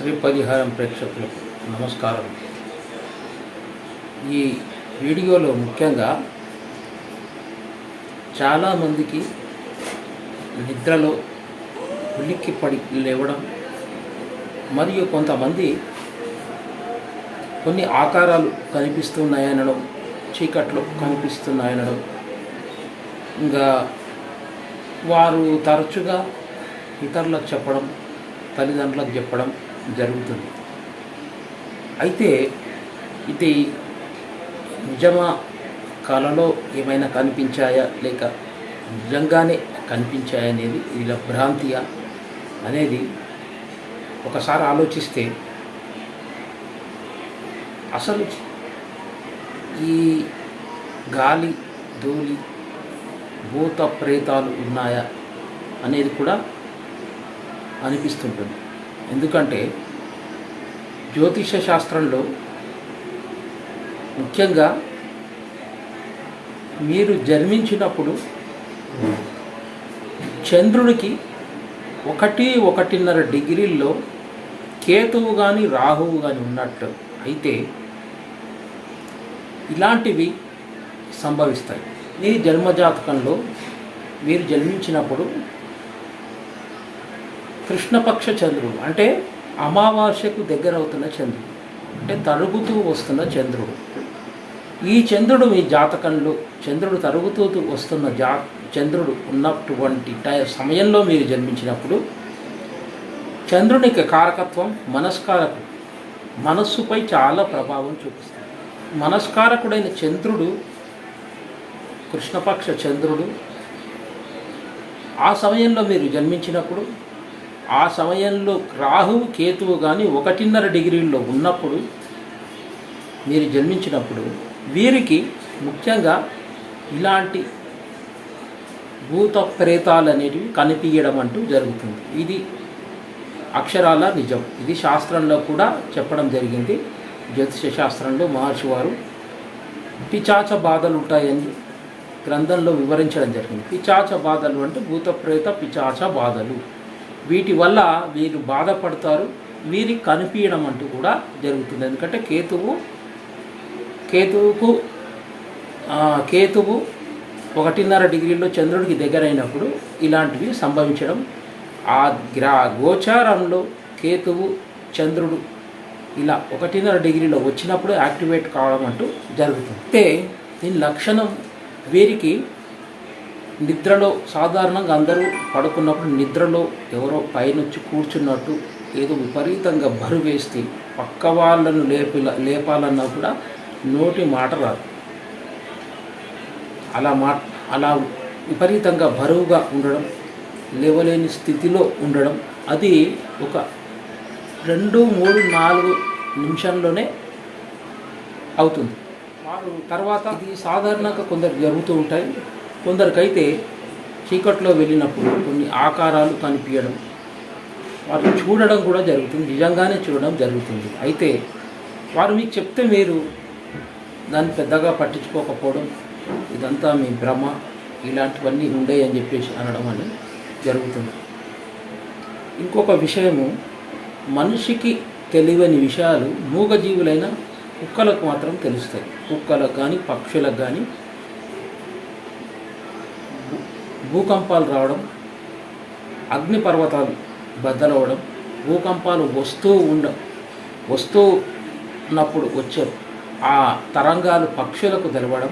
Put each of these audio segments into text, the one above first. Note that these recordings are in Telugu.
శ్రీ పరిహారం ప్రేక్షకులకు నమస్కారం. ఈ వీడియోలో ముఖ్యంగా చాలామందికి నిద్రలో ఉలిక్కి పడి లేవడం మరియు కొంతమంది కొన్ని ఆకారాలు కనిపిస్తున్నాయనడం చీకట్లో కనిపిస్తున్నాయనడం. ఇంకా వారు తరచుగా ఇతరులకు చెప్పడం తల్లిదండ్రులకు చెప్పడం జరుగుతుంది. అయితే ఇది నిజమా కళలో ఏమైనా కనిపించాయా లేక నిజంగానే కనిపించాయా అనేది వీళ్ళ భ్రాంతియా అనేది ఒకసారి ఆలోచిస్తే అసలు ఈ గాలి ధూళి భూత ప్రేతాలు ఉన్నాయా అనేది కూడా అనిపిస్తుంటుంది. ఎందుకంటే జ్యోతిష శాస్త్రంలో ముఖ్యంగా మీరు జన్మించినప్పుడు చంద్రుడికి ఒకటి ఒకటిన్నర డిగ్రీల్లో కేతువు కానీ రాహువు కానీ ఉన్నట్టు అయితే ఇలాంటివి సంభవిస్తాయి. మీ జన్మజాతకంలో మీరు జన్మించినప్పుడు కృష్ణపక్ష చంద్రుడు. అంటే అమావాస్యకు దగ్గర అవుతున్న చంద్రుడు. అంటే తరుగుతూ వస్తున్న చంద్రుడు. ఈ చంద్రుడు మీ జాతకంలో చంద్రుడు తరుగుతూ వస్తున్న జా చంద్రుడు ఉన్నటువంటి టై సమయంలో మీరు జన్మించినప్పుడు చంద్రునికి కారకత్వం మనస్కారకుడు. మనస్సుపై చాలా ప్రభావం చూపిస్తుంది. మనస్కారకుడైన చంద్రుడు కృష్ణపక్ష చంద్రుడు ఆ సమయంలో మీరు జన్మించినప్పుడు ఆ సమయంలో రాహువు కేతువు కానీ ఒకటిన్నర డిగ్రీల్లో ఉన్నప్పుడు మీరు జన్మించినప్పుడు వీరికి ముఖ్యంగా ఇలాంటి భూత ప్రేతాలు అనేటివి కనిపించడం అంటూ జరుగుతుంది. ఇది అక్షరాల నిజం. ఇది శాస్త్రంలో కూడా చెప్పడం జరిగింది. జ్యోతిష శాస్త్రంలో మహర్షి వారు పిచాచ బాధలు ఉంటాయని గ్రంథంలో వివరించడం జరిగింది. పిచాచ బాధలు అంటే భూత ప్రేత పిచాచ బాధలు. వీటి వల్ల వీరు బాధపడతారు వీరికి కనిపించడం అంటూ కూడా జరుగుతుంది. ఎందుకంటే కేతువు కేతువుకు కేతువు ఒకటిన్నర డిగ్రీలో చంద్రుడికి దగ్గరైనప్పుడు ఇలాంటివి సంభవించడం. ఆ గ్రా గోచారంలో కేతువు చంద్రుడు ఇలా ఒకటిన్నర డిగ్రీలో వచ్చినప్పుడు యాక్టివేట్ కావడం అంటూ జరుగుతుంది. అయితే దీని లక్షణం వీరికి నిద్రలో సాధారణంగా అందరూ పడుకున్నప్పుడు నిద్రలో ఎవరో పైనొచ్చి కూర్చున్నట్టు ఏదో విపరీతంగా బరువు వేస్తే పక్క వాళ్ళను లేపి లేపాలన్నా కూడా నోటి మాట రాదు. అలా మా అలా విపరీతంగా బరువుగా ఉండడం లేవలేని స్థితిలో ఉండడం అది ఒక రెండు మూడు నాలుగు నిమిషంలోనే అవుతుంది. వారు తర్వాత ఇది సాధారణంగా కొందరు జరుగుతూ ఉంటాయి. కొందరికైతే చీకట్లో వెళ్ళినప్పుడు కొన్ని ఆకారాలు కనిపించడం వారిని చూడడం కూడా జరుగుతుంది నిజంగానే చూడడం జరుగుతుంది. అయితే వారు మీకు చెప్తే మీరు దాన్ని పెద్దగా పట్టించుకోకపోవడం ఇదంతా మీ భ్రమ ఇలాంటివన్నీ ఉండేవి అని చెప్పేసి అనడం అని జరుగుతుంది. ఇంకొక విషయము మనిషికి తెలియని విషయాలు మూగజీవులైన కుక్కలకు మాత్రం తెలుస్తాయి. కుక్కలకు కానీ పక్షులకు కానీ భూకంపాలు రావడం అగ్నిపర్వతాలు బద్దలవడం భూకంపాలు వస్తూ ఉండ వస్తూ ఉన్నప్పుడు వచ్చే ఆ తరంగాలు పక్షులకు తెలవడం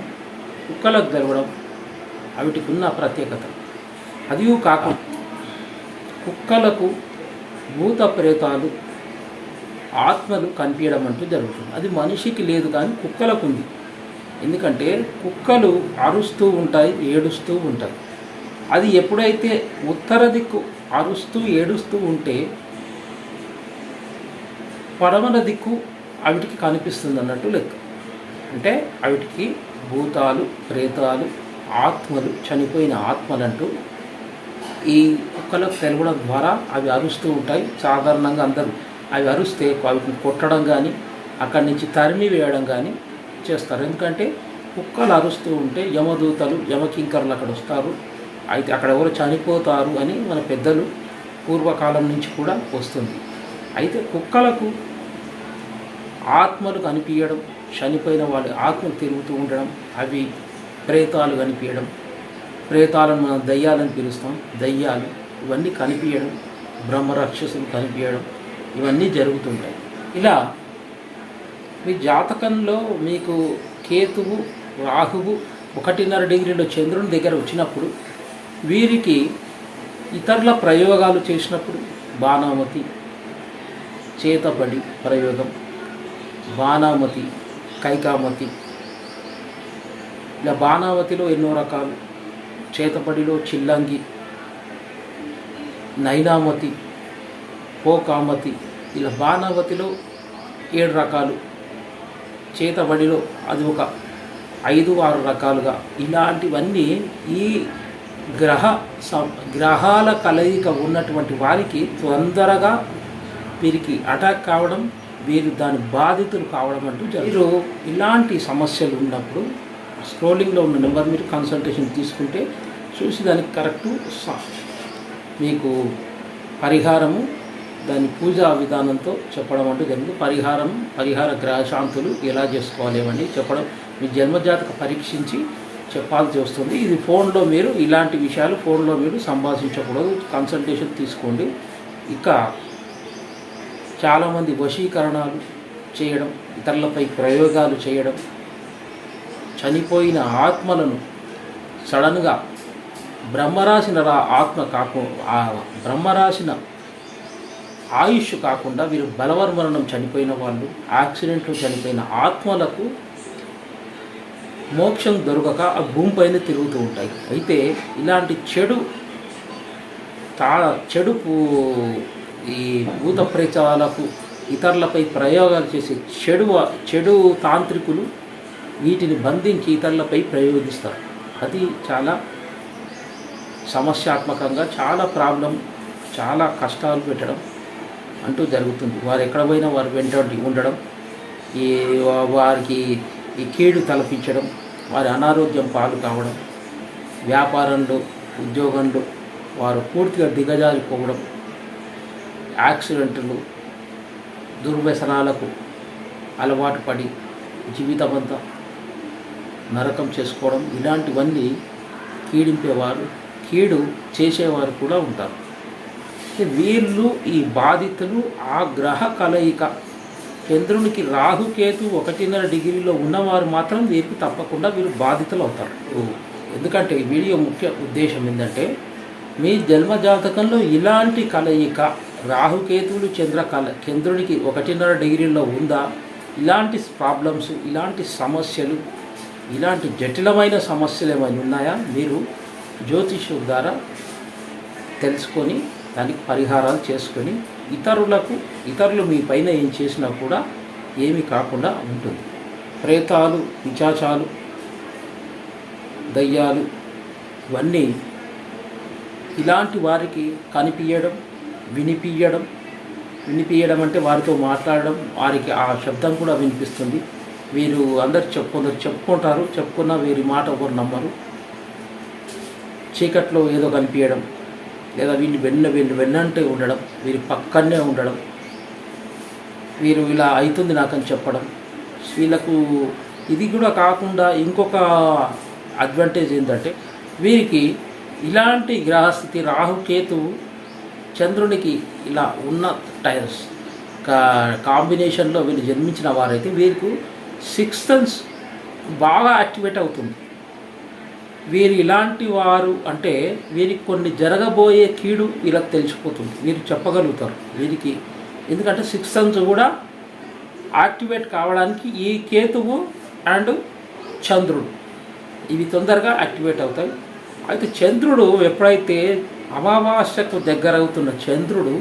కుక్కలకు తెలవడం అవిటికి ఉన్న ప్రత్యేకత. అది కాక కుక్కలకు భూత ప్రేతాలు ఆత్మలు కనిపించడం అంటూ జరుగుతుంది. అది మనిషికి లేదు కానీ కుక్కలకు ఉంది. ఎందుకంటే కుక్కలు అరుస్తూ ఉంటాయి ఏడుస్తూ ఉంటాయి. అది ఎప్పుడైతే ఉత్తర దిక్కు అరుస్తూ ఏడుస్తూ ఉంటే పడమర దిక్కు అవిటికి కనిపిస్తుంది అన్నట్టు లెక్క. అంటే అవిటికి భూతాలు ప్రేతాలు ఆత్మలు చనిపోయిన ఆత్మలంటూ ఈ కుక్కలకు తెలవడం ద్వారా అవి అరుస్తూ ఉంటాయి. సాధారణంగా అందరూ అవి అరుస్తే వాటిని కొట్టడం కానీ అక్కడి నుంచి తరిమి వేయడం కానీ చేస్తారు. ఎందుకంటే కుక్కలు అరుస్తూ ఉంటే యమదూతలు యమకింకర్లు అక్కడ వస్తారు. అయితే అక్కడ ఎవరు చనిపోతారు అని మన పెద్దలు పూర్వకాలం నుంచి కూడా వస్తుంది. అయితే కుక్కలకు ఆత్మలు కనిపించడం చనిపోయిన వాళ్ళ ఆత్మలు తిరుగుతూ ఉండడం అవి ప్రేతాలు కనిపించడం ప్రేతాలను మనం దయ్యాలని పిలుస్తాం దయ్యాలు ఇవన్నీ కనిపించడం బ్రహ్మరాక్షసులు కనిపించడం ఇవన్నీ జరుగుతుంటాయి. ఇలా మీ జాతకంలో మీకు కేతువు రాహువు ఒకటిన్నర డిగ్రీలో చంద్రుని దగ్గర వచ్చినప్పుడు వీరికి ఇతరుల ప్రయోగాలు చేసినప్పుడు బాణామతి చేతబడి ప్రయోగం. బాణామతి కైకామతి. ఇలా బాణావతిలో ఎన్నో రకాలు. చేతబడిలో చిల్లంగి నైనామతి పోకామతి. ఇలా బాణావతిలో ఏడు రకాలు. చేతబడిలో అది ఒక ఐదు ఆరు రకాలుగా ఇలాంటివన్నీ ఈ గ్రహ గ్రహాల కలయిక ఉన్నటువంటి వారికి తొందరగా వీరికి అటాక్ కావడం వీరు దాని బాధితులు కావడం అంటూ జరుగుతుంది. మీరు ఇలాంటి సమస్యలు ఉన్నప్పుడు స్క్రోలింగ్లో ఉన్న నెంబర్ మీరు కన్సల్టేషన్ తీసుకుంటే చూసి దానికి కరెక్టు స- మీకు పరిహారము దాని పూజా విధానంతో చెప్పడం అంటూ జరిగింది. పరిహారం పరిహార గ్రహ శాంతులు ఎలా చేసుకోవాలి ఇవన్నీ చెప్పడం మీ జన్మజాతక పరీక్షించి చెప్పాల్సి వస్తుంది. ఇది ఫోన్లో మీరు ఇలాంటి విషయాలు ఫోన్లో మీరు సంభాషించకూడదు. కన్సల్టేషన్ తీసుకోండి. ఇక చాలామంది వశీకరణాలు చేయడం ఇతరులపై ప్రయోగాలు చేయడం చనిపోయిన ఆత్మలను సడన్గా బ్రహ్మరాసిన రా ఆత్మ కాకుండా బ్రహ్మరాసిన ఆయుష్ కాకుండా వీరు బలవర్మరణం చనిపోయిన వాళ్ళు యాక్సిడెంట్లు చనిపోయిన ఆత్మలకు మోక్షం దొరకక ఆ భూమిపైన తిరుగుతూ ఉంటాయి. అయితే ఇలాంటి చెడు తా చెడు ఈ భూత ప్రేతాలకు ఇతరులపై ప్రయోగాలు చేసే చెడు చెడు తాంత్రికులు వీటిని బంధించి ఇతరులపై ప్రయోగిస్తారు. అది చాలా సమస్యాత్మకంగా చాలా ప్రాబ్లం చాలా కష్టాలు పెట్టడం అంటూ జరుగుతుంది. వారు ఎక్కడ పోయినా వారు వెంట ఉండడం. ఈ వారికి ఈ కీడు తలపించడం వారి అనారోగ్యం పాలు కావడం వ్యాపారంలో ఉద్యోగంలో వారు పూర్తిగా దిగజారిపోవడం యాక్సిడెంట్లు దుర్వ్యసనాలకు అలవాటు పడి జీవితమంతా నరకం చేసుకోవడం ఇలాంటివన్నీ కీడింపేవారు కీడు చేసేవారు కూడా ఉంటారు. వీళ్ళు ఈ బాధితులు ఆ గ్రహ కలయిక చంద్రునికి రాహుకేతు ఒకటిన్నర డిగ్రీలో ఉన్నవారు మాత్రం వీరికి తప్పకుండా వీరు బాధితులు అవుతారు ఎందుకంటే ఈ వీడియో ముఖ్య ఉద్దేశం ఏంటంటే మీ జన్మ జాతకంలో ఇలాంటి కలయిక రాహుకేతువులు చంద్ర కల చంద్రునికి ఒకటిన్నర డిగ్రీలో ఉందా ఇలాంటి ప్రాబ్లమ్స్ ఇలాంటి సమస్యలు ఇలాంటి జటిలమైన సమస్యలు ఏమైనా ఉన్నాయా మీరు జ్యోతిషం ద్వారా తెలుసుకొని దానికి పరిహారాలు చేసుకొని ఇతరులకు ఇతరులు మీ పైన ఏం చేసినా కూడా ఏమీ కాకుండా ఉంటుంది. ప్రేతాలు పిచాచాలు దయ్యాలు ఇవన్నీ ఇలాంటి వారికి కనిపించడం వినిపించడం వినిపించడం అంటే వారితో మాట్లాడడం వారికి ఆ శబ్దం కూడా వినిపిస్తుంది. వీరు అందరు చెప్పుకుందరు చెప్పుకుంటారు చెప్పుకున్న వీరి మాట ఒకరు నమ్మరు. చీకట్లో ఏదో కనిపించడం లేదా వీళ్ళు వెన్న వీళ్ళు వెన్నంటే ఉండడం వీరి పక్కనే ఉండడం. వీరు ఇలా అవుతుంది నాకని చెప్పడం. వీళ్ళకు ఇది కూడా కాకుండా ఇంకొక అడ్వాంటేజ్ ఏంటంటే వీరికి ఇలాంటి గ్రహస్థితి రాహుకేతు చంద్రునికి ఇలా ఉన్న టైర్స్. కా కాంబినేషన్లో వీళ్ళు జన్మించిన వారైతే వీరికి సిక్స్ సెన్స్ బాగా యాక్టివేట్ అవుతుంది. వీరు ఇలాంటి వారు అంటే వీరికి కొన్ని జరగబోయే కీడు వీళ్ళకి తెలిసిపోతుంది. వీరు చెప్పగలుగుతారు వీరికి. ఎందుకంటే సిక్స్ సెన్స్ కూడా యాక్టివేట్ కావడానికి ఈ కేతువు అండ్ చంద్రుడు ఇవి తొందరగా యాక్టివేట్ అవుతాయి. అయితే చంద్రుడు ఎప్పుడైతే అమావాస్యకు దగ్గరవుతున్న చంద్రుడు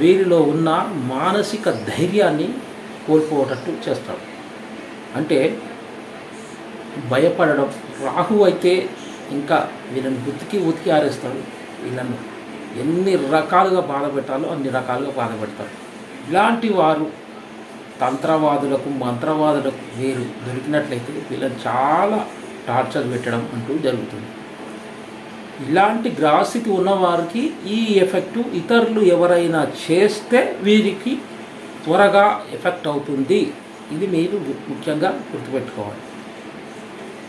వీరిలో ఉన్న మానసిక ధైర్యాన్ని కోల్పోవటట్టు చేస్తాడు. అంటే భయపడడం. రాహు అయితే ఇంకా వీళ్ళని ఉతికి ఉతికి ఆరేస్తాడు. వీళ్ళను ఎన్ని రకాలుగా బాధపెట్టాలో అన్ని రకాలుగా బాధపెడతారు ఇలాంటి వారు తంత్రవాదులకు మంత్రవాదులకు వీరు దొరికినట్లయితే వీళ్ళని చాలా టార్చర్ పెట్టడం అంటూ జరుగుతుంది. ఇలాంటి గ్రహస్థితి ఉన్నవారికి ఈ ఎఫెక్టు ఇతరులు ఎవరైనా చేస్తే వీరికి త్వరగా ఎఫెక్ట్ అవుతుంది. ఇది మీరు ముఖ్యంగా గుర్తుపెట్టుకోవాలి.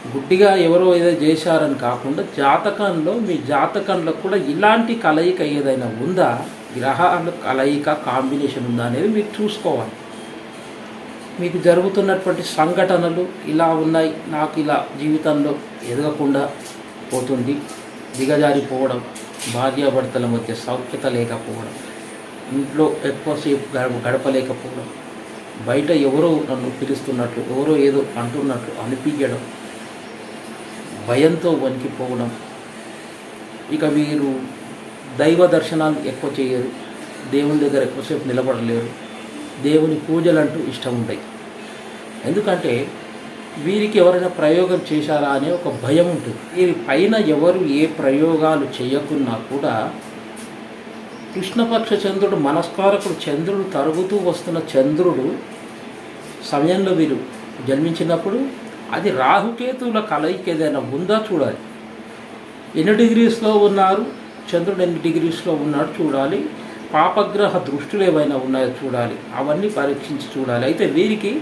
గుడ్డిగా ఎవరో ఏదో చేశారని కాకుండా జాతకంలో మీ జాతకంలో కూడా ఇలాంటి కలయిక ఏదైనా ఉందా? గ్రహాల కలయిక కాంబినేషన్ ఉందా అనేది మీరు చూసుకోవాలి. మీకు జరుగుతున్నటువంటి సంఘటనలు ఇలా ఉన్నాయి నాకు ఇలా జీవితంలో ఎదగకుండా పోతుంది దిగజారిపోవడం భార్యాభర్తల మధ్య సౌఖ్యత లేకపోవడం ఇంట్లో ఎక్కువసేపు గడప గడపలేకపోవడం బయట ఎవరో నన్ను పిలుస్తున్నట్లు ఎవరో ఏదో అంటున్నట్లు అనిపించడం భయంతో వణికిపోవడం. ఇక వీరు దైవ దర్శనాలు ఎక్కువ చేయరు. దేవుని దగ్గర ఎక్కువసేపు నిలబడలేరు. దేవుని పూజలు అంటూ ఇష్టం ఉంటాయి ఎందుకంటే వీరికి ఎవరైనా ప్రయోగం చేశారా అనే ఒక భయం ఉంటుంది. వీరి పైన ఎవరు ఏ ప్రయోగాలు చేయకున్నా కూడా కృష్ణపక్ష చంద్రుడు మనస్కారకుడు చంద్రుడు తరుగుతూ వస్తున్న చంద్రుడు సమయంలో వీరు జన్మించినప్పుడు అది రాహుకేతువుల కలయిక ఏదైనా ఉందా చూడాలి. ఎన్ని డిగ్రీస్లో ఉన్నారు? చంద్రుడు ఎన్ని డిగ్రీస్లో ఉన్నాడు చూడాలి. పాపగ్రహ దృష్టిలు ఏవైనా ఉన్నాయో చూడాలి. అవన్నీ పరీక్షించి చూడాలి. అయితే వీరికి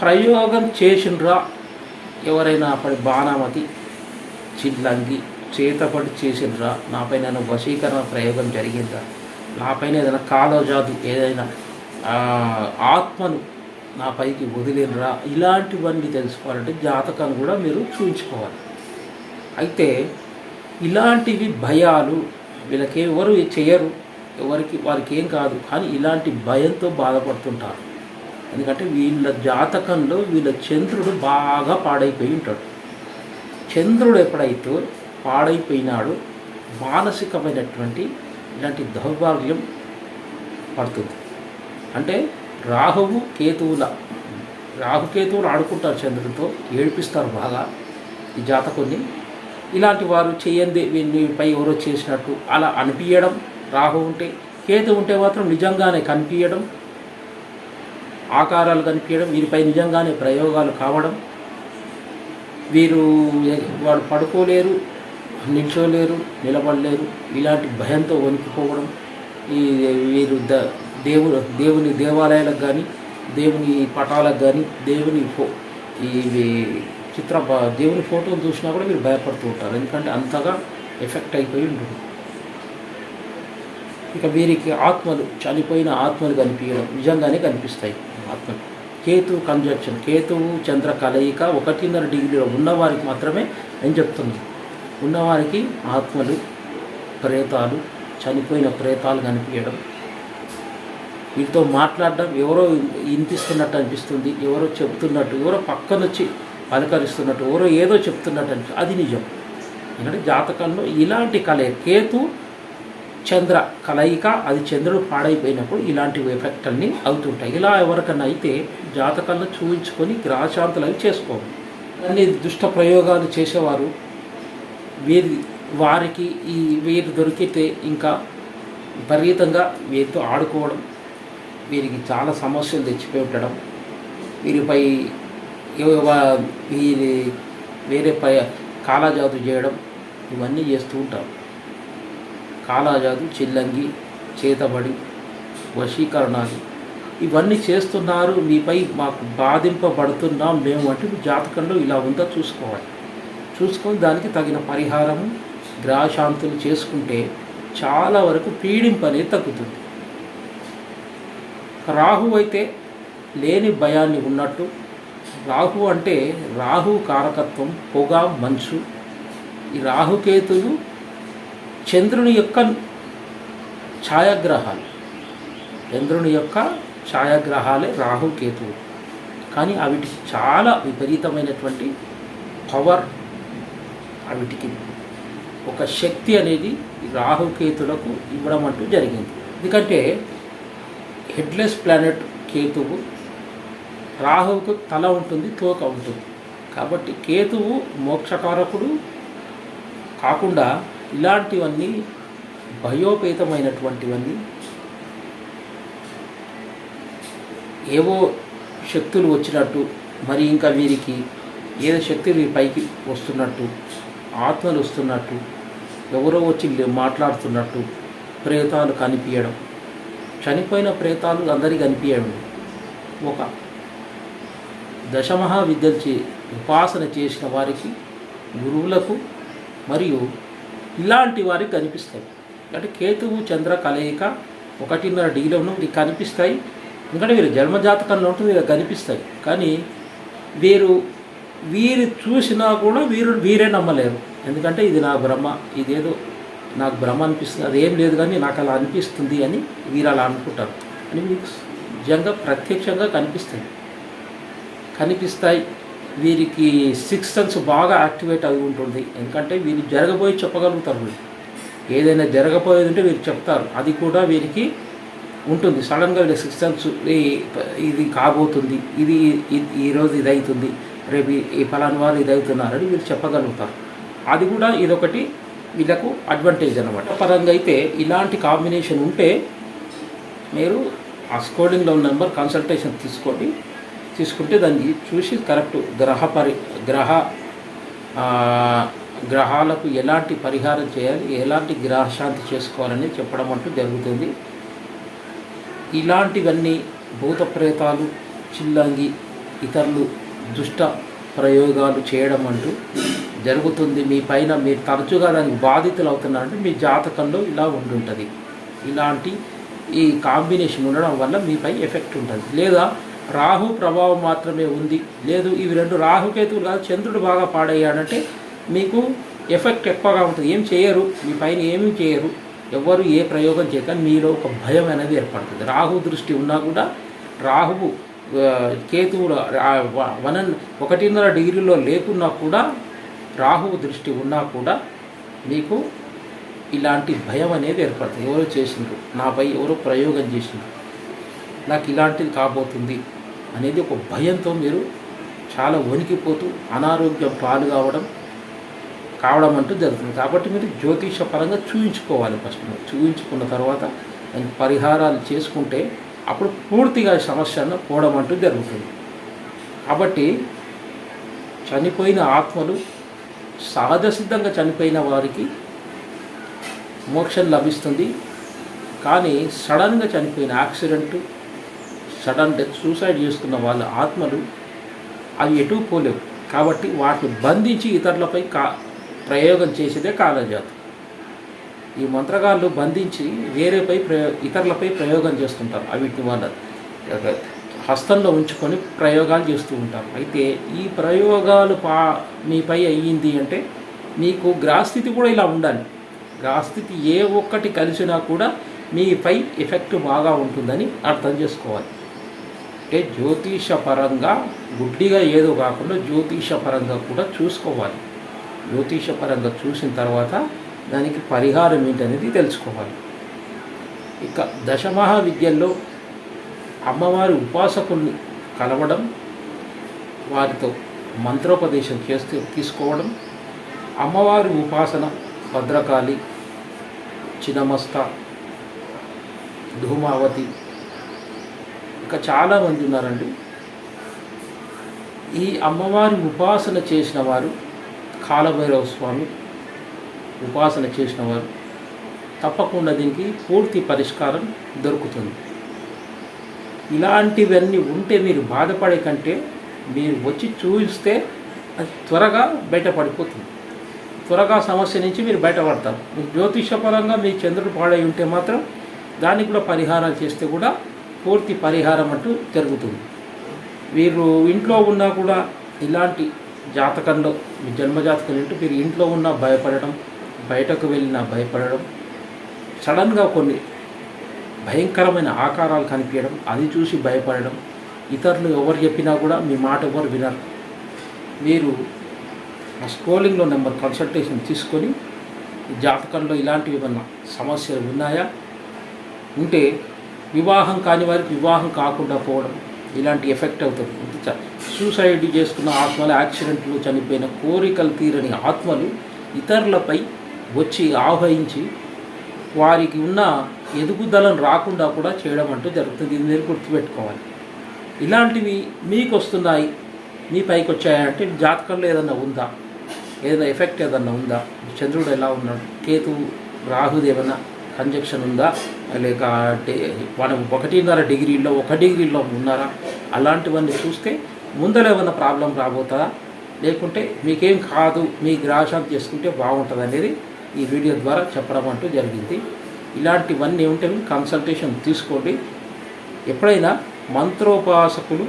ప్రయోగం చేసినరా? ఎవరైనా అప్పటి బాణామతి చిల్లంగి చేతపడి చేసినరా? నాపైన వశీకరణ ప్రయోగం జరిగిందా? నాపైన ఏదైనా కాలోజాదు ఏదైనా ఆత్మను నా పైకి వదిలేనురా. ఇలాంటివన్నీ తెలుసుకోవాలంటే జాతకం కూడా మీరు చూపించుకోవాలి అయితే ఇలాంటివి భయాలు వీళ్ళకి ఎవరు చేయరు. ఎవరికి వారికి ఏం కాదు. కానీ ఇలాంటి భయంతో బాధపడుతుంటారు. ఎందుకంటే వీళ్ళ జాతకంలో వీళ్ళ చంద్రుడు బాగా పాడైపోయి ఉంటాడు. చంద్రుడు ఎప్పుడైతే పాడైపోయినాడో మానసికమైనటువంటి ఇలాంటి దౌర్భాగ్యం పడుతుంది. అంటే రాహువు కేతువుల రాహుకేతువులు ఆడుకుంటారు చంద్రుడితో ఏడిపిస్తారు బాగా ఈ జాతకుని ఇలాంటి వారు చేయండి పై ఎవరో చేసినట్టు అలా అనిపించడం రాహు ఉంటే కేతు ఉంటే మాత్రం నిజంగానే కనిపించడం ఆకారాలు కనిపించడం వీరిపై నిజంగానే ప్రయోగాలు కావడం. వీరు వాడు పడుకోలేరు నిల్చోలేరు నిలబడలేరు ఇలాంటి భయంతో వణికిపోవడం ఈ వీరు ద దేవుడు దేవుని దేవాలయాలకు కానీ దేవుని పటాలకు కానీ దేవుని ఫో ఈ చిత్ర దేవుని ఫోటోలు చూసినా కూడా మీరు భయపడుతూ ఉంటారు. ఎందుకంటే అంతగా ఎఫెక్ట్ అయిపోయి ఉంటుంది. ఇక వీరికి ఆత్మలు చనిపోయిన ఆత్మలు కనిపించడం నిజంగానే కనిపిస్తాయి. ఆత్మలు కేతు కంజక్షన్ కేతువు చంద్ర కలయిక ఒకటిన్నర డిగ్రీలో ఉన్నవారికి మాత్రమే నేను చెప్తున్నాను ఉన్నవారికి ఆత్మలు ప్రేతాలు చనిపోయిన ప్రేతాలు కనిపించడం వీటితో మాట్లాడడం ఎవరో వినిపిస్తున్నట్టు అనిపిస్తుంది ఎవరో చెప్తున్నట్టు ఎవరో పక్కన వచ్చి పలకరిస్తున్నట్టు ఎవరో ఏదో చెప్తున్నట్టు అనిపి అది నిజం. ఎందుకంటే జాతకంలో ఇలాంటి కలయిక కేతు చంద్ర కలయిక అది చంద్రుడు పాడైపోయినప్పుడు ఇలాంటి ఎఫెక్ట్ అన్నీ అవుతుంటాయి. ఇలా ఎవరికన్నా అయితే జాతకాల్లో చూపించుకొని గ్రహశాంతులు అవి చేసుకోవాలి. అన్ని దుష్ట ప్రయోగాలు చేసేవారు. వీరి వారికి ఈ వీరు దొరికితే ఇంకా విపరీతంగా వీరితో ఆడుకోవడం వీరికి చాలా సమస్యలు తెచ్చిపోయి ఉండడం. వీరిపై వీరి వేరే పై కాలాజాదు చేయడం ఇవన్నీ చేస్తూ ఉంటారు. కాలాజాదు చిల్లంగి చేతబడి వశీకరణాలు ఇవన్నీ చేస్తున్నారు మీపై మాకు బాధింపబడుతున్నాం మేము అంటే జాతకంలో ఇలా ఉందా చూసుకోవాలి. చూసుకొని దానికి తగిన పరిహారము గ్రహశాంతులు చేసుకుంటే చాలా వరకు పీడింపు అనేది తగ్గుతుంది. రాహు అయితే లేని భయాన్ని ఉన్నట్టు. రాహు అంటే రాహు కారకత్వం పొగ మంచు. ఈ రాహుకేతులు చంద్రుని యొక్క ఛాయాగ్రహాలు. చంద్రుని యొక్క ఛాయాగ్రహాలే రాహుకేతువు కానీ అవిటికి చాలా విపరీతమైనటువంటి పవర్ అవిటికి. ఒక శక్తి అనేది రాహుకేతులకు ఇవ్వడం అంటూ జరిగింది. ఎందుకంటే హెడ్లెస్ ప్లానెట్ కేతువు రాహువుకు తల ఉంటుంది తోక ఉంటుంది. కాబట్టి కేతువు మోక్షకారకుడు కాకుండా ఇలాంటివన్నీ భయోపేతమైనటువంటివన్నీ ఏవో శక్తులు వచ్చినట్టు మరి ఇంకా వీరికి ఏదో శక్తులు పైకి వస్తున్నట్టు ఆత్మలు వస్తున్నట్టు ఎవరో వచ్చి మాట్లాడుతున్నట్టు ప్రేతాలు కనిపించడం చనిపోయిన ప్రేతాలు అందరికీ కనిపించడం ఒక దశమహా విద్యలు చే ఉపాసన చేసిన వారికి గురువులకు మరియు ఇలాంటి వారికి కనిపిస్తాయి. అంటే కేతువు చంద్ర కలయిక ఒకటిన్నర డిగ్రీలో ఉన్న వీరికి కనిపిస్తాయి. ఎందుకంటే వీరు జన్మజాతకంలో ఉంటుంది వీరికి కనిపిస్తాయి. కానీ వీరు వీరు చూసినా కూడా వీరు వీరే నమ్మలేరు. ఎందుకంటే ఇది నా బ్రహ్మ ఇదేదో నాకు భ్రమ అనిపిస్తుంది. ఏం లేదు కానీ నాకు అలా అనిపిస్తుంది అని వీరు అలా అనుకుంటారు. అని మీకు నిజంగా ప్రత్యక్షంగా కనిపిస్తాయి. కనిపిస్తాయి. వీరికి సిక్స్ సెన్స్ బాగా యాక్టివేట్ అయి ఉంటుంది. ఎందుకంటే వీరు జరగబోయి చెప్పగలుగుతారు వీరు ఏదైనా జరగబోయేది ఉంటే వీరు చెప్తారు. అది కూడా వీరికి ఉంటుంది. సడన్గా వీళ్ళ సిక్స్ సెన్స్ ఇది కాబోతుంది. ఇది ఈరోజు ఇది అవుతుంది రేపు ఈ- ఈ ఫలాని వారు ఇది అవుతున్నారని వీరు చెప్పగలుగుతారు. అది కూడా ఇదొకటి వీళ్ళకు అడ్వాంటేజ్ అనమాట పరంగా అయితే ఇలాంటి కాంబినేషన్ ఉంటే మీరు ఆ స్కోడింగ్లో ఉన్న నెంబర్ కన్సల్టేషన్ తీసుకోండి. తీసుకుంటే దాన్ని చూసి కరెక్ట్ గ్రహ పరి గ్రహ గ్రహాలకు ఎలాంటి పరిహారం చేయాలి ఎలాంటి గ్రహశాంతి చేసుకోవాలని చెప్పడం అంటూ జరుగుతుంది. ఇలాంటివన్నీ భూత ప్రేతాలు చిల్లంగి ఇతరులు దుష్ట ప్రయోగాలు చేయడం అంటూ జరుగుతుంది. మీ పైన మీరు తరచుగా దానికి బాధితులు అవుతున్నారంటే మీ జాతకంలో ఇలా ఉండుంటుంది. ఇలాంటి ఈ కాంబినేషన్ ఉండడం వల్ల మీపై ఎఫెక్ట్ ఉంటుంది. లేదా రాహు ప్రభావం మాత్రమే ఉంది. లేదు ఇవి రెండు రాహుకేతువులు కాదు చంద్రుడు బాగా పాడయ్యాడంటే మీకు ఎఫెక్ట్ ఎక్కువగా ఉంటుంది. ఏం చేయరు? మీ పైన ఏమీ చేయరు. ఎవరు ఏ ప్రయోగం చేయక మీలో ఒక భయం అనేది ఏర్పడుతుంది. రాహు దృష్టి ఉన్నా కూడా రాహువు కేతువులు వన ఒకటిన్నర డిగ్రీలో లేకున్నా కూడా రాహువు దృష్టి ఉన్నా కూడా మీకు ఇలాంటి భయం అనేది ఏర్పడుతుంది. ఎవరో చేసిండ్రు? నాపై ఎవరో ప్రయోగం చేసిండ్రు? నాకు ఇలాంటిది కాబోతుంది అనేది ఒక భయంతో మీరు చాలా వణికిపోతూ అనారోగ్యం పాలు కావడం కావడం అంటూ జరుగుతుంది. కాబట్టి మీరు జ్యోతిష పరంగా చూయించుకోవాలి ఫస్ట్. మీరు చూయించుకున్న తర్వాత దానికి పరిహారాలు చేసుకుంటే అప్పుడు పూర్తిగా సమస్యను పోవడం అంటూ జరుగుతుంది. కాబట్టి చనిపోయిన ఆత్మలు సహజసిద్ధంగా చనిపోయిన వారికి మోక్షం లభిస్తుంది. కానీ సడన్గా చనిపోయిన యాక్సిడెంట్ సడన్ డెత్ సూసైడ్ చేసుకున్న వాళ్ళ ఆత్మలు అవి ఎటు పోలేవు. కాబట్టి వాటిని బంధించి ఇతరులపై కా ప్రయోగం చేసేదే కాలజాతం. ఈ మంత్రగాళ్ళు బంధించి వేరేపై ప్రయో ఇతరులపై ప్రయోగం చేస్తుంటారు. అవిటి వాళ్ళ హస్తంలో ఉంచుకొని ప్రయోగాలు చేస్తూ ఉంటారు. అయితే ఈ ప్రయోగాలు పా మీపై అయ్యింది అంటే మీకు గ్రాస్థితి కూడా ఇలా ఉండాలి. గ్రాస్థితి ఏ ఒక్కటి కలిసినా కూడా మీపై ఎఫెక్ట్ బాగా ఉంటుందని అర్థం చేసుకోవాలి. అంటే జ్యోతిషపరంగా గుడ్డిగా ఏదో కాకుండా జ్యోతిషపరంగా కూడా చూసుకోవాలి. జ్యోతిషపరంగా చూసిన తర్వాత దానికి పరిహారం ఏంటనేది తెలుసుకోవాలి. ఇక దశమహా విద్యల్లో అమ్మవారి ఉపాసకుల్ని కలవడం వారితో మంత్రోపదేశం చేస్తూ తీసుకోవడం అమ్మవారి ఉపాసన భద్రకాళి చినమస్త ధూమావతి ఇంకా చాలామంది ఉన్నారండి. ఈ అమ్మవారి ఉపాసన చేసిన వారు కాలభైరవ స్వామి ఉపాసన చేసిన వారు. తప్పకుండా దీనికి పూర్తి పరిష్కారం దొరుకుతుంది. ఇలాంటివన్నీ ఉంటే మీరు బాధపడే కంటే మీరు వచ్చి చూస్తే అది త్వరగా బయటపడిపోతుంది. త్వరగా సమస్య నుంచి మీరు బయటపడతారు. జ్యోతిషపరంగా మీ చంద్రుడు పాడై ఉంటే మాత్రం దానికి కూడా పరిహారాలు చేస్తే కూడా పూర్తి పరిహారం అంటూ జరుగుతుంది. వీరు ఇంట్లో ఉన్నా కూడా ఇలాంటి జాతకంలో మీ జన్మజాతకం ఏంటో మీరు ఇంట్లో ఉన్నా భయపడటం బయటకు వెళ్ళినా భయపడడం సడన్గా కొన్ని భయంకరమైన ఆకారాలు కనిపించడం అది చూసి భయపడడం ఇతరులు ఎవరు చెప్పినా కూడా మీ మాట ఎవరు వినరు. మీరు ఆ స్క్రోలింగ్లో నెంబర్ కన్సల్టేషన్ తీసుకొని జాతకంలో ఇలాంటివి ఏమన్నా సమస్యలు ఉన్నాయా? ఉంటే వివాహం కాని వారికి వివాహం కాకుండా పోవడం ఇలాంటి ఎఫెక్ట్ అవుతుంది. సూసైడ్ చేసుకున్న ఆత్మలు యాక్సిడెంట్లు చనిపోయిన కోరికలు తీరని ఆత్మలు ఇతరులపై వచ్చి ఆహ్వానించి వారికి ఉన్న ఎదుగుదలను రాకుండా కూడా చేయడం అంటూ జరుగుతుంది. ఇది మీరు గుర్తుపెట్టుకోవాలి. ఇలాంటివి మీకు వస్తున్నాయి మీ పైకి వచ్చాయంటే జాతకంలో ఏదన్నా ఉందా? ఏదైనా ఎఫెక్ట్ ఏదన్నా ఉందా? చంద్రుడు ఎలా ఉన్నాడు? కేతు రాహుది ఏమైనా కంజక్షన్ ఉందా? లేక అంటే మనం ఒకటిన్నర డిగ్రీలో ఒక డిగ్రీలో ఉన్నారా? అలాంటివన్నీ చూస్తే ముందర ఏమైనా ప్రాబ్లం రాబోతుందా లేకుంటే మీకేం కాదు మీ గ్రాశాంతి చేసుకుంటే బాగుంటుంది అనేది ఈ వీడియో ద్వారా చెప్పడం అంటూ జరిగింది. ఇలాంటివన్నీ ఉంటే కన్సల్టేషన్ తీసుకోండి. ఎప్పుడైనా మంత్రోపాసకులు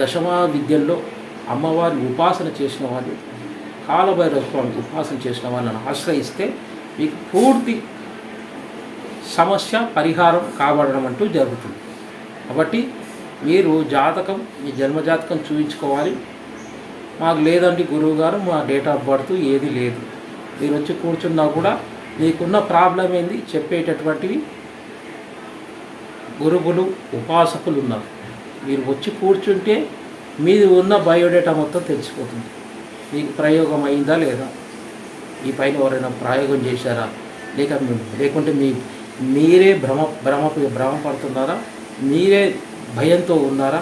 దశమా విద్యల్లో అమ్మవారి ఉపాసన చేసిన వాళ్ళు కాలభైరవ స్వామి ఉపాసన చేసిన వాళ్ళని ఆశ్రయిస్తే మీకు పూర్తి సమస్య పరిహారం కాబడడం అంటూ జరుగుతుంది. కాబట్టి మీరు జాతకం మీ జన్మజాతకం చూపించుకోవాలి మాకు లేదండి గురువుగారు మా డేట్ ఆఫ్ బర్త్ ఏది లేదు. మీరు వచ్చి కూర్చున్నా కూడా నీకున్న ప్రాబ్లం ఏంది? చెప్పేటటువంటివి గురువులు ఉపాసకులు ఉన్నారు. మీరు వచ్చి కూర్చుంటే మీది ఉన్న బయోడేటా మొత్తం తెలిసిపోతుంది. మీకు ప్రయోగం అయిందా లేదా? ఈ పైన ఎవరైనా ప్రయోగం చేశారా? లేక లేకుంటే మీ మీరే భ్రమ భ్రమ భ్రమపడుతున్నారా మీరే భయంతో ఉన్నారా?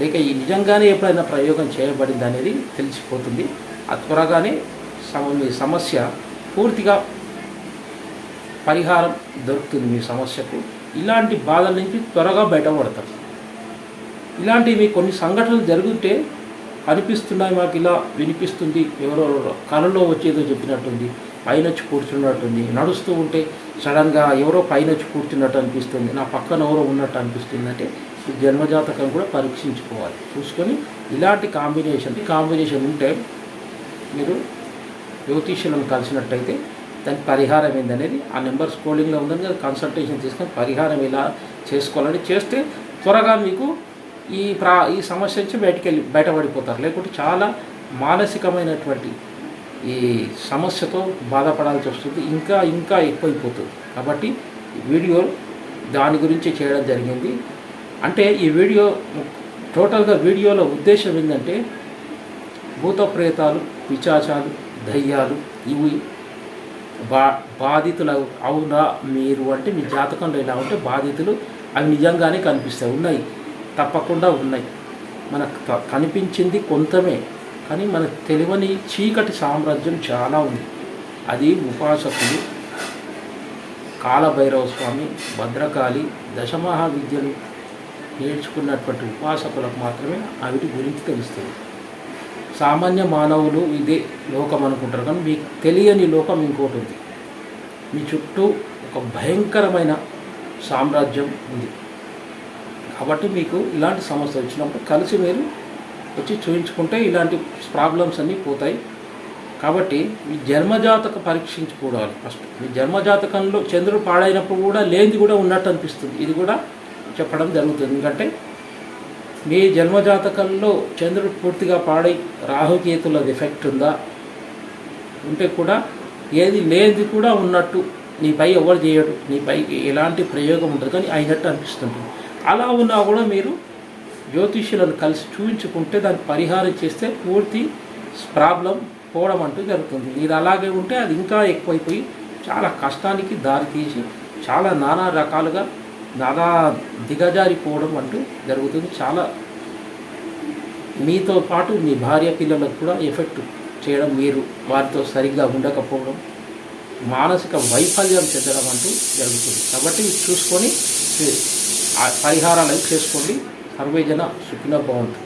లేక ఈ నిజంగానే ఎప్పుడైనా ప్రయోగం చేయబడింది అనేది తెలిసిపోతుంది. ఆ త్వరగానే మీ సమస్య పూర్తిగా పరిహారం దొరుకుతుంది మీ సమస్యకు. ఇలాంటి బాధల నుంచి త్వరగా బయటపడతారు ఇలాంటివి కొన్ని సంఘటనలు జరుగుతుంటే అనిపిస్తున్నాయి మాకు ఇలా వినిపిస్తుంది. ఎవరో కళలో వచ్చేదో చెప్పినట్టుంది. పైన వచ్చి కూర్చున్నట్టుంది. నడుస్తూ ఉంటే సడన్గా ఎవరో పైన వచ్చి కూర్చున్నట్టు అనిపిస్తుంది. నా పక్కన ఎవరో ఉన్నట్టు అనిపిస్తుంది. అంటే జన్మజాతకం కూడా పరీక్షించుకోవాలి. చూసుకొని ఇలాంటి కాంబినేషన్ కాంబినేషన్ ఉంటే మీరు జ్యోతిష్యులను కలిసినట్టయితే దానికి పరిహారం ఏందనేది ఆ నెంబర్ పోలింగ్లో ఉందని కదా కన్సల్టేషన్ తీసుకొని పరిహారం ఇలా చేసుకోవాలని చేస్తే త్వరగా మీకు ఈ ప్రా ఈ సమస్య నుంచి బయటకు వెళ్ళి బయటపడిపోతారు. లేకుంటే చాలా మానసికమైనటువంటి ఈ సమస్యతో బాధపడాల్సి వస్తుంది. ఇంకా ఇంకా ఎక్కువైపోతుంది. కాబట్టి వీడియో దాని గురించి చేయడం జరిగింది. అంటే ఈ వీడియో టోటల్గా వీడియోలో ఉద్దేశం ఏంటంటే భూత ప్రేతాలు పిచాచాలు దయ్యాలు ఇవి బా బాధితులు అవునా మీరు అంటే మీ జాతకంలో ఎలా ఉంటే బాధితులు అవి నిజంగానే కనిపిస్తాయి ఉన్నాయి. తప్పకుండా ఉన్నాయి. మనకు కనిపించింది కొంతమే కానీ మనకు తెలియని చీకటి సామ్రాజ్యం చాలా ఉంది. అది ఉపాసకులు కాలభైరవ స్వామి భద్రకాళి దశమహా విద్యను నేర్చుకున్నటువంటి ఉపాసకులకు మాత్రమే వాటి గురించి తెలుస్తుంది. సామాన్య మానవులు ఇదే లోకం అనుకుంటారు. కానీ మీకు తెలియని లోకం ఇంకోటి ఉంది. మీ చుట్టూ ఒక భయంకరమైన సామ్రాజ్యం ఉంది. కాబట్టి మీకు ఇలాంటి సమస్య వచ్చినప్పుడు కలిసి మీరు వచ్చి చూపించుకుంటే ఇలాంటి ప్రాబ్లమ్స్ అన్నీ పోతాయి. కాబట్టి మీ జన్మజాతక పరీక్షించుకోవాలి ఫస్ట్ మీ జన్మజాతకంలో చంద్రుడు పాడైనప్పుడు కూడా లేనిది కూడా ఉన్నట్టు అనిపిస్తుంది. ఇది కూడా చెప్పడం జరుగుతుంది. ఎందుకంటే మీ జన్మజాతకంలో చంద్రుడు పూర్తిగా పాడై రాహుకేతుల ఎఫెక్ట్ ఉందా? ఉంటే కూడా ఏది లేనిది కూడా ఉన్నట్టు నీపై ఎవరు చేయడు నీపై ఎలాంటి ప్రయోగం ఉండదు. కానీ అయినట్టు అనిపిస్తుంది అలా ఉన్నా కూడా మీరు జ్యోతిష్యులను కలిసి చూపించుకుంటే దాన్ని పరిహారం చేస్తే పూర్తి ప్రాబ్లం పోవడం అంటూ జరుగుతుంది. ఇది అలాగే ఉంటే అది ఇంకా ఎక్కువైపోయి చాలా కష్టానికి దారితీసి చాలా నానా రకాలుగా నానా దిగజారిపోవడం అంటూ జరుగుతుంది. చాలా మీతో పాటు మీ భార్య పిల్లలకు కూడా ఎఫెక్ట్ చేయడం మీరు వారితో సరిగ్గా ఉండకపోవడం మానసిక వైఫల్యం చెందడం అంటూ జరుగుతుంది. కాబట్టి చూసుకొని ఆ పరిహారాలు చేసుకోండి సర్వేజన సుఖిన బాగుంటుంది